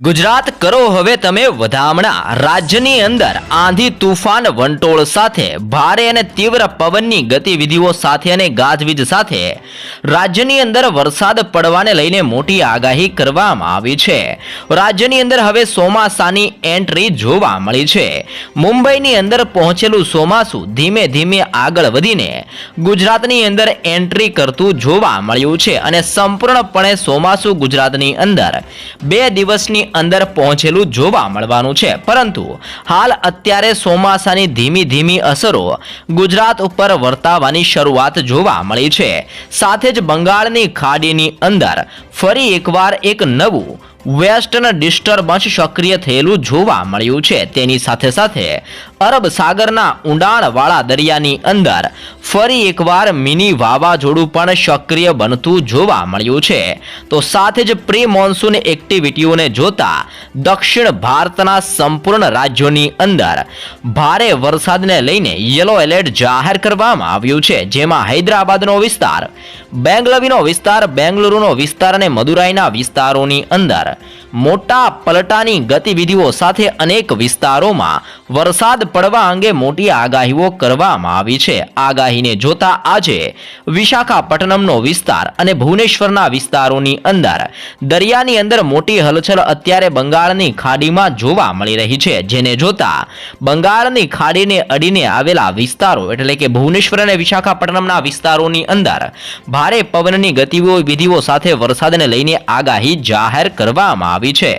ગુજરાત કરો હવે તમે વધામણા. રાજ્યની અંદર આંધી તુફાન વંટોળ સાથે, ભારે અને તીવ્ર પવનની ગતિવિધિઓ સાથે અને ગાજવીજ સાથે રાજ્યની અંદર વરસાદ પડવાને લઈને મોટી આગાહી કરવામાં આવી છે. રાજ્યની અંદર હવે ચોમાસાની એન્ટ્રી જોવા મળી છે. મુંબઈની અંદર પહોંચેલું ચોમાસું ધીમે ધીમે આગળ વધીને ગુજરાતની અંદર એન્ટ્રી કરતું જોવા મળ્યું છે અને સંપૂર્ણપણે ચોમાસું ગુજરાતની અંદર બે દિવસની અંદર પહોંચેલું જોવા મળવાનું છે. પરંતુ હાલ અત્યારે ચોમાસાની ધીમી ધીમી અસરો ગુજરાત ઉપર વર્તાવાની શરૂઆત જોવા મળી છે. સાથે જ બંગાળની ખાડીની અંદર ફરી એકવાર એક નવું વેસ્ટર્ન ડિસ્ટર્બન્સ સક્રિય થયેલું જોવા મળ્યું છે. તેની સાથે સાથે અરબ સાગરના ઊંડાણવાળા દરિયાની અંદર ફરી એકવાર મિની વાવાઝોડું પણ સક્રિય બનતું જોવા મળ્યું છે. તો સાથે જ પ્રી મોન્સૂન એક્ટિવિટીઓને જોતા દક્ષિણ ભારતના સંપૂર્ણ રાજ્યોની અંદર ભારે વરસાદને લઈને યલો એલર્ટ જાહેર કરવામાં આવ્યું છે. જેમાં હૈદરાબાદનો વિસ્તાર, બેંગલવીનો વિસ્તાર, બેંગલુરુનો વિસ્તાર અને મદુરાઈના વિસ્તારોની અંદર મોટા પલટાની ગતિવિધિઓ સાથે અનેક વિસ્તારોમાં વરસાદ પડવા અંગે મોટી આગાહીઓ કરવામાં આવી છે. આગાહીને જોતા આજે વિશાખાપટ્ટનમનો વિસ્તાર અને ભુવનેશ્વરના વિસ્તારોની અંદર દરિયાની અંદર મોટી હલચલ અત્યારે બંગાળની ખાડીમાં જોવા મળી રહી છે. જેને જોતા બંગાળની ખાડીને અડીને આવેલા વિસ્તારો એટલે કે ભુવનેશ્વર અને વિશાખાપટ્ટનમના વિસ્તારોની અંદર ભારે પવનની ગતિઓ, વિધિઓ સાથે વરસાદને લઈને આગાહી જાહેર કરવામાં આવી છે.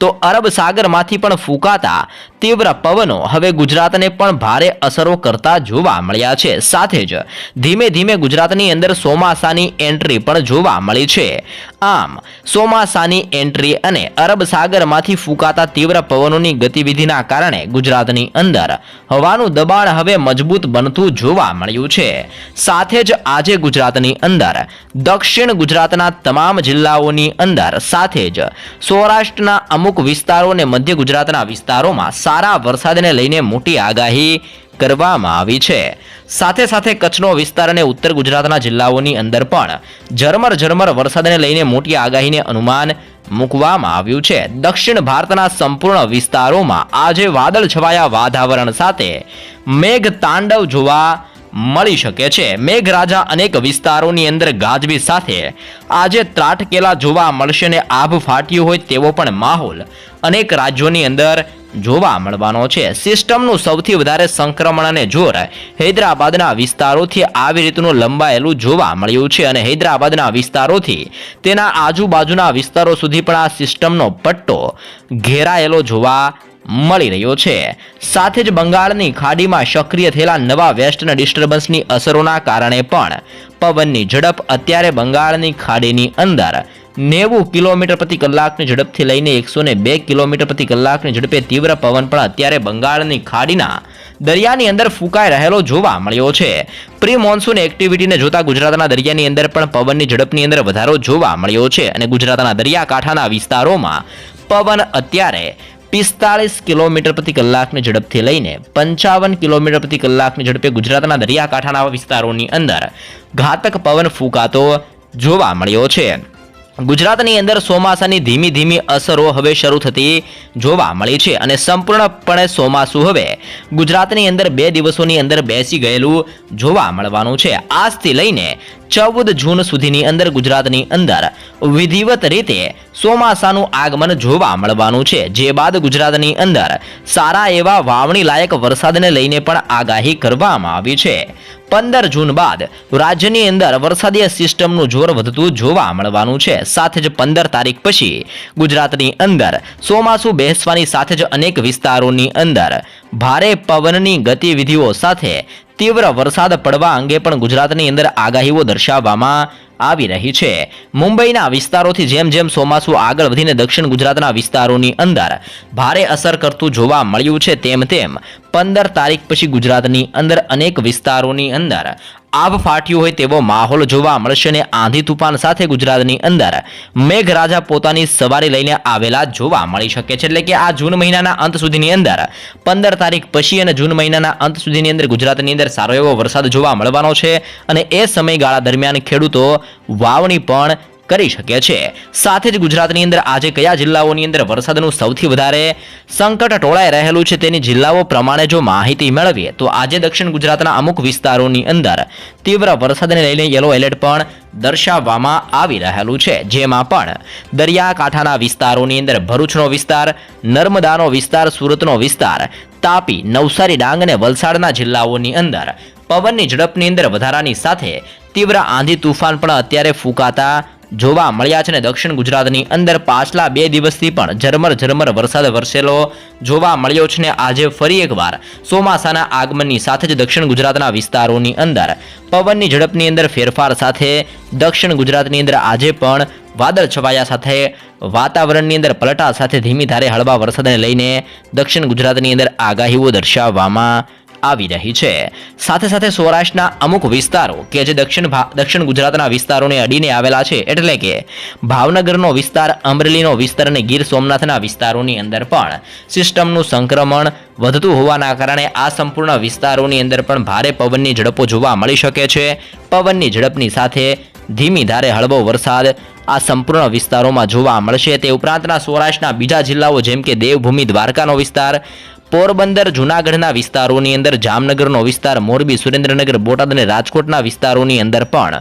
તો અરબ સાગરમાંથી પણ ફૂંકાતા તીવ્ર પવનો હવે ગુજરાતને પણ ભારે અસરો કરતા જોવા મળ્યા છે. સાથે જ ધીમે ધીમે ગુજરાતની અંદર ચોમાસાની એન્ટ્રી પણ જોવા મળી છે. આમ, ચોમાસાની એન્ટ્રી અને અરબ સાગરમાંથી ફૂંકાતા તીવ્ર પવનોની ગતિવિધિના કારણે ગુજરાતની અંદર હવાનું દબાણ હવે મજબૂત બનતું જોવા મળ્યું છે. સાથે જ આજે ગુજરાતની અંદર, દક્ષિણ ગુજરાતના તમામ જિલ્લાઓની અંદર સાથે જ સૌરાષ્ટ્રના અમુક વિસ્તારો અને મધ્ય ગુજરાતના વિસ્તારોમાં સારા વરસાદને લઈને મોટી આગાહી કરવામાં આવી છે. સાથે સાથે કચ્છનો વિસ્તાર અને ઉત્તર ગુજરાતના જિલ્લાઓની અંદર પણ ઝરમર ઝરમર વરસાદને લઈને મોટી આગાહીને અનુમાન મૂકવામાં આવ્યું છે. દક્ષિણ ભારતના સંપૂર્ણ વિસ્તારોમાં આજે વાદળ છવાયા વાતાવરણ સાથે મેઘ તાંડવ જોવા મળી શકે છે. મેઘરાજા અનેક વિસ્તારોની અંદર ગાજવી સાથે. આજે ત્રાટકેલા જોવા મળશે ને આભ ફાટ્યું હોય તેવો પણ માહોલ અનેક રાજ્યોની અંદર જોવા મળવાનો છે. સિસ્ટમનું સૌથી વધારે સંક્રમણ અને જોર હૈદરાબાદના વિસ્તારોથી આવી રીતનું લંબાયેલું જોવા મળ્યું છે અને હૈદરાબાદના વિસ્તારોથી તેના આજુબાજુના વિસ્તારો સુધી પણ આ સિસ્ટમનો પટ્ટો ઘેરાયેલો જોવા મળી રહ્યો છે. સાથે જ બંગાળની ખાડીમાં સક્રિય થયેલા નવા વેસ્ટર્ન ડિસ્ટર્બન્સની અસરોના કારણે પણ પવનની ઝડપ અત્યારે બંગાળની ખાડીની અંદર નેવું કિલોમીટર પ્રતિ કલાકની ઝડપથી લઈને એકસો ને બે કિલોમીટર પ્રતિ કલાકની ઝડપે તીવ્ર પવન પણ અત્યારે બંગાળની ખાડીના દરિયાની અંદર ફૂંકાઈ રહેલો જોવા મળ્યો છે. પ્રી મોન્સૂન એક્ટિવિટીને જોતા ગુજરાતના દરિયાની અંદર પણ પવનની ઝડપની અંદર વધારો જોવા મળ્યો છે અને ગુજરાતના દરિયાકાંઠાના વિસ્તારોમાં પવન અત્યારે પિસ્તાળીસ કિલોમીટર પ્રતિ કલાકની ઝડપથી લઈને પંચાવન કિલોમીટર પ્રતિ કલાકની ઝડપે ગુજરાતના દરિયાકાંઠાના વિસ્તારોની અંદર ઘાતક પવન ફૂંકાતો જોવા મળ્યો છે. ગુજરાતની અંદર ચોમાસાની ધીમી ધીમી અસરો હવે શરૂ થતી જોવા મળી છે અને સંપૂર્ણપણે ચોમાસું હવે ગુજરાતની અંદર બે દિવસોની અંદર બેસી ગયેલું જોવા મળવાનું છે. આજથી લઈને ચૌદ જૂન સુધીની અંદર ગુજરાતની અંદર વિધિવત રીતે ચોમાસાનું આગમન જોવા મળવાનું છે. જે બાદ ગુજરાતની અંદર સારા એવા વાવણી લાયક વરસાદને લઈને પણ આગાહી કરવામાં આવી છે. પંદર જૂન બાદ રાજ્યની અંદર વરસાદીય સિસ્ટમનું જોર વધતું જોવા મળવાનું છે. સાથે જ પંદર તારીખ પછી ગુજરાતની અંદર ચોમાસું બેસવાની સાથે જ અનેક વિસ્તારોની અંદર ભારે પવનની ગતિવિધિઓ સાથે તીવ્ર વરસાદ પડવા અંગે પણ ગુજરાતની અંદર આગાહીઓ દર્શાવવામાં આવી રહી છે. મુંબઈના વિસ્તારોથી જેમ જેમ ચોમાસું આગળ વધીને દક્ષિણ ગુજરાતના વિસ્તારોની અંદર ભારે અસર કરતું જોવા મળ્યું છે, તેમ તેમ પંદર તારીખ પછી ગુજરાતની અંદર અનેક વિસ્તારોની અંદર આભ ફાટ્યું હોય તેવો માહોલ જોવા મળશે અને આંધી તુફાન સાથે ગુજરાતની અંદર મેઘરાજા પોતાની સવારી લઈને આવેલા જોવા મળી શકે છે. એટલે કે આ જૂન મહિનાના અંત સુધીની અંદર, પંદર તારીખ પછી અને જૂન મહિનાના અંત સુધીની અંદર ગુજરાતની અંદર સારો એવો વરસાદ જોવા મળવાનો છે. અને એ સમયગાળા દરમિયાન ખેડૂતો વાવણી પણ કરી શકે છે. સાથે જ ગુજરાતની અંદર આજે કયા જિલ્લાઓની અંદર વરસાદનું સૌથી વધારે સંકટ ટોળાઈ રહેલું છે તેની જિલ્લાઓ પ્રમાણે જો માહિતી મેળવીએ, તો આજે દક્ષિણ ગુજરાતના અમુક વિસ્તારોની અંદર તીવ્ર વરસાદને લઈને યલો એલર્ટ પણ દર્શાવવામાં આવી રહેલું છે. જેમાં પણ દરિયાકાંઠાના વિસ્તારોની અંદર ભરૂચનો વિસ્તાર, નર્મદાનો વિસ્તાર, સુરતનો વિસ્તાર, તાપી, નવસારી, ડાંગ અને વલસાડના જિલ્લાઓની અંદર પવનની ઝડપની અંદર વધારાની સાથે તીવ્ર આંધી તુફાન પણ અત્યારે ફૂંકાતા જોવા મળ્યા છે અને દક્ષિણ ગુજરાતની અંદર પાછલા બે દિવસથી પણ ઝરમર ઝરમર વરસાદ વરસેલો જોવા મળ્યો છે ને આજે ફરી એકવાર ચોમાસાના આગમનની સાથે જ દક્ષિણ ગુજરાતના વિસ્તારોની અંદર પવનની ઝડપની અંદર ફેરફાર સાથે દક્ષિણ ગુજરાતની અંદર આજે પણ વાદળ છવાયા સાથે વાતાવરણની અંદર પલટા સાથે ધીમી ધારે હળવા વરસાદને લઈને દક્ષિણ ગુજરાતની અંદર આગાહીઓ દર્શાવવામાં આવી રહી છે. સાથે સાથે સૌરાષ્ટ્રના અમુક વિસ્તારો કે જે દક્ષિણ દક્ષિણ ગુજરાતના વિસ્તારોને અડીને આવેલા છે, એટલે કે ભાવનગરનો વિસ્તાર, અમરેલીનો વિસ્તાર અને ગીર સોમનાથના વિસ્તારોની અંદર પણ સિસ્ટમનું સંક્રમણ વધતું હોવાના કારણે આ સંપૂર્ણ વિસ્તારોની અંદર પણ ભારે પવનની ઝડપો જોવા મળી શકે છે. પવનની ઝડપની સાથે ધીમી ધારે હળવો વરસાદ આ સંપૂર્ણ વિસ્તારોમાં જોવા મળશે. તે ઉપરાંતના સૌરાષ્ટ્રના બીજા જિલ્લાઓ જેમ કે દેવભૂમિ, દ્વારકાનો વિસ્તાર પોરબંદર, જૂનાગઢના વિસ્તારોની અંદર, જામનગરનો વિસ્તાર, મોરબી, સુરેન્દ્રનગર, બોટાદ અને રાજકોટના વિસ્તારોની અંદર પણ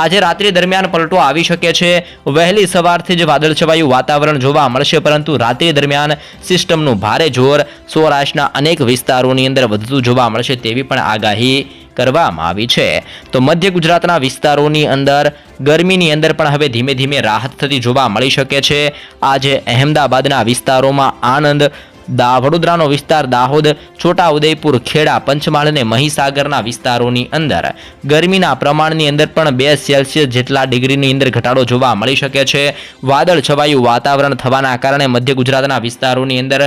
આજે રાત્રિ દરમિયાન પલટો આવી શકે છે. વહેલી સવારથી જ વાદળછવાયું વાતાવરણ જોવા મળશે, પરંતુ રાત્રિ દરમિયાન સિસ્ટમનું ભારે જોર સૌરાષ્ટ્રના અનેક વિસ્તારોની અંદર વધતું જોવા મળશે તેવી પણ આગાહી કરવામાં આવી છે. તો મધ્ય ગુજરાતના વિસ્તારોની અંદર ગરમીની અંદર પણ હવે ધીમે ધીમે રાહત થતી જોવા મળી શકે છે. આજે અહેમદાબાદના વિસ્તારોમાં આણંદ દા વડોદરાનો વિસ્તાર દાહોદ છોટા ઉદયપુર ખેડા, પંચમહાલ અને મહીસાગરના વિસ્તારોની અંદર. ગરમીના પ્રમાણની અંદર પણ બે સેલ્સિયસ જેટલા ડિગ્રીની અંદર ઘટાડો જોવા મળી શકે છે. વાદળ છવાયું વાતાવરણ થવાના કારણે મધ્ય ગુજરાતના વિસ્તારોની અંદર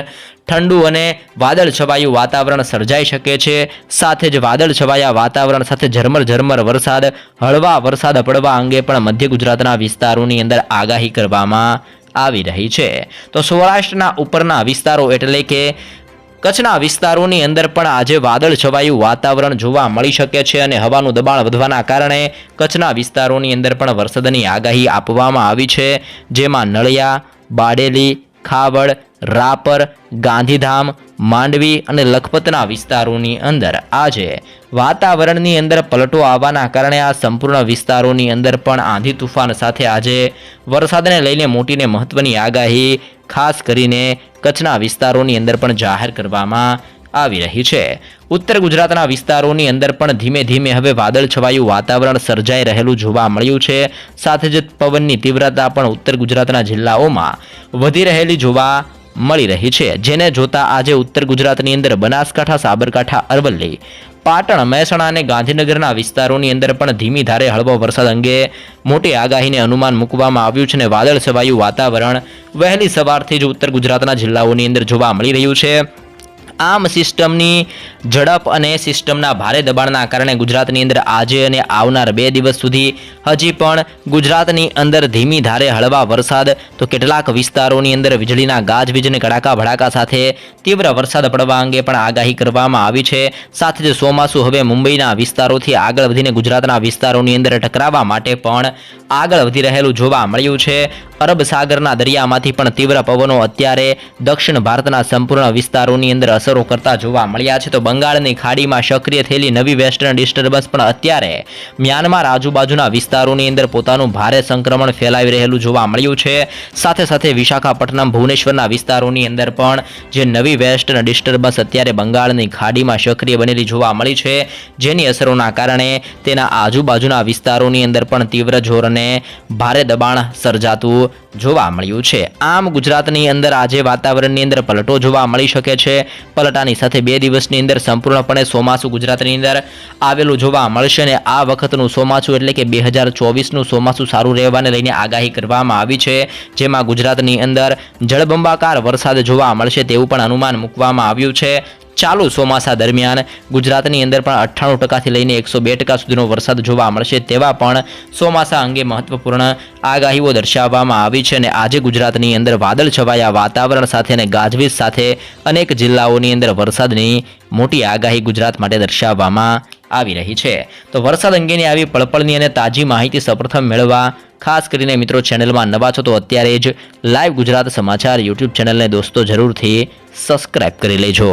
ઠંડુ અને વાદળ છવાયું વાતાવરણ સર્જાઈ શકે છે. સાથે જ વાદળ છવાયા વાતાવરણ સાથે ઝરમર ઝરમર વરસાદ, હળવા વરસાદ પડવા અંગે પણ મધ્ય ગુજરાતના વિસ્તારોની અંદર આગાહી કરવામાં આવી રહી છે. તો સૌરાષ્ટ્રના ઉપરના વિસ્તારો એટલે કે કચ્છના વિસ્તારોની અંદર પણ આજે વાદળ છવાયું વાતાવરણ જોવા મળી શકે છે અને હવાનું દબાણ વધવાના કારણે કચ્છના વિસ્તારોની અંદર પણ વરસાદની આગાહી આપવામાં આવી છે. જેમાં નળિયા, બાડેલી ખાવડ રાપર, ગાંધીધામ, માંડવી અને લખપતના વિસ્તારોની અંદર. આજે વાતાવરણની અંદર પલટો આવવાના કારણે આ સંપૂર્ણ વિસ્તારોની અંદર પણ આંધી તુફાન સાથે આજે વરસાદને લઈને મોટીને મહત્વની આગાહી, ખાસ કરીને કચ્છના વિસ્તારોની અંદર પણ જાહેર કરવામાં આવી રહી છે. ઉત્તર ગુજરાતના વિસ્તારોની અંદર પણ ધીમે ધીમે હવે વાદળ છવાયું વાતાવરણ સર્જાઈ રહેલું જોવા મળ્યું છે. સાથે જ પવનની તીવ્રતા પણ ઉત્તર ગુજરાતના જિલ્લાઓમાં વધી રહેલી જોવા મળી રહી છે. જેને જોતા આજે ઉત્તર ગુજરાતની અંદર બનાસકાંઠા, સાબરકાંઠા, અરવલ્લી, પાટણ, મહેસાણા અને ગાંધીનગરના વિસ્તારોની અંદર પણ ધીમી ધારે હળવો વરસાદ અંગે મોટી આગાહીને અનુમાન મૂકવામાં આવ્યું છે અને વાદળ છવાયું વાતાવરણ વહેલી સવારથી જ ઉત્તર ગુજરાતના જિલ્લાઓની અંદર જોવા મળી રહ્યું છે. આમ સિસ્ટમની ઝડપ અને સિસ્ટમના ભારે દબાણના કારણે ગુજરાતની અંદર આજે અને આવનાર બે દિવસ સુધી હજી પણ ગુજરાતની અંદર ધીમી ધારે હળવા વરસાદ તો કેટલાક વિસ્તારોની અંદર વીજળીના ગાજવીજ અને કડાકા ભડાકા સાથે તીવ્ર વરસાદ પડવા અંગે પણ આગાહી કરવામાં આવી છે. સાથે જ ચોમાસું હવે મુંબઈના વિસ્તારોથી આગળ વધીને ગુજરાતના વિસ્તારોની અંદર ટકરાવવા માટે પણ આગળ વધી રહેલું જોવા મળ્યું છે. અરબ સાગરના દરિયામાંથી પણ તીવ્ર પવનો અત્યારે દક્ષિણ ભારતના સંપૂર્ણ વિસ્તારોની અંદર અસરો કરતા જોવા મળ્યા છે. તો બંગાળની ખાડીમાં સક્રિય થયેલી નવી વેસ્ટર્ન ડિસ્ટર્બન્સ પણ અત્યારે મ્યાનમાર આજુબાજુના વિસ્તારોની અંદર પોતાનું ભારે સંક્રમણ ફેલાવી રહેલું જોવા મળ્યું છે. સાથે સાથે વિશાખાપટ્ટનમ, ભુવનેશ્વરના વિસ્તારોની અંદર પણ જે નવી વેસ્ટર્ન ડિસ્ટર્બન્સ અત્યારે બંગાળની ખાડીમાં સક્રિય બનેલી જોવા મળી છે. જેની અસરોના કારણે તેના આજુબાજુના વિસ્તારોની અંદર પણ તીવ્ર જોર અને ભારે દબાણ સર્જાતું જોવા મળ્યું છે. આમ ગુજરાતની અંદર આજે વાતાવરણની અંદર પલટો જોવા મળી શકે છે. પલટાની સાથે બે દિવસની અંદર સંપૂર્ણપણે ચોમાસું ગુજરાતની અંદર આવેલું જોવા મળશે અને આ વખતનું ચોમાસું એટલે કે બે હજાર ચોવીસનું ચોમાસું સારું રહેવાને લઈને આગાહી કરવામાં આવી છે. જેમાં ગુજરાતની અંદર જળબંબાકાર વરસાદ જોવા મળશે તેવું પણ અનુમાન મૂકવામાં આવ્યું છે. ચાલુ ચોમાસા દરમિયાન ગુજરાતની અંદર પણ અઠ્ઠાણું ટકાથી લઈને એકસો બે ટકા સુધીનો વરસાદ જોવા મળશે તેવા પણ ચોમાસા અંગે મહત્વપૂર્ણ આગાહીઓ દર્શાવવામાં આવી છે અને આજે ગુજરાતની અંદર વાદળ છવાયા વાતાવરણ સાથે અને ગાજવીજ સાથે અનેક જિલ્લાઓની અંદર વરસાદની મોટી આગાહી ગુજરાત માટે દર્શાવવામાં આવી રહી છે. તો વરસાદ અંગેની આવી પળપળની અને તાજી માહિતી સૌપ્રથમ મેળવવા ખાસ કરીને મિત્રો ચેનલમાં નવા છો તો અત્યારે જ લાઈવ ગુજરાત સમાચાર યુટ્યુબ ચેનલને દોસ્તો જરૂરથી સબસ્ક્રાઇબ કરી લેજો.